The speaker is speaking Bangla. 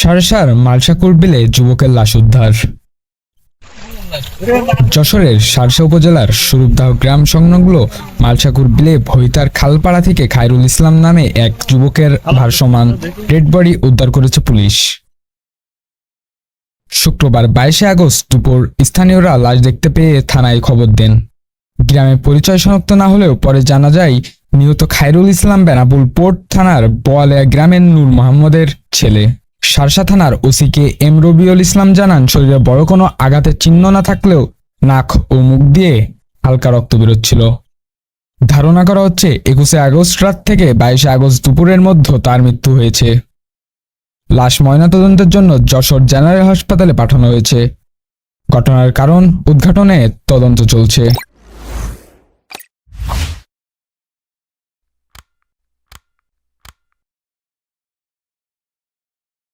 সারসার মালসাকুর বিলে যুবকের লাশ উদ্ধার। যশোরের সারসা উপজেলার স্বরূপদাহ গ্রাম সংলগ্ন মালসাকুর বিলে ভৈতার খালপাড়া থেকে খায়রুল ইসলাম নামে এক যুবকের ভারসমান ডেড বডি উদ্ধার করেছে পুলিশ। শুক্রবার বাইশে আগস্ট দুপুর স্থানীয়রা লাশ দেখতে পেয়ে থানায় খবর দেন। গ্রামে পরিচয় শনাক্ত না হলেও পরে জানা যায়, নিহত খায়রুল ইসলাম বেনাপুল পোর্ট থানার বোয়ালিয়া গ্রামের নূর মোহাম্মদের ছেলে। সারসা থানার ওসিকে এম রবিউল ইসলাম জানান, শরীরে বড় কোনো আঘাতের চিহ্ন না থাকলেও নাক ও মুখ দিয়ে হালকা রক্ত বেরোচ্ছিল। ধারণা করা হচ্ছে, একুশে আগস্ট রাত থেকে বাইশে আগস্ট দুপুরের মধ্যে তার মৃত্যু হয়েছে। লাশ ময়নাতদন্তের জন্য যশোর জেনারেল হাসপাতালে পাঠানো হয়েছে। ঘটনার কারণ উদ্ঘাটনে তদন্ত চলছে।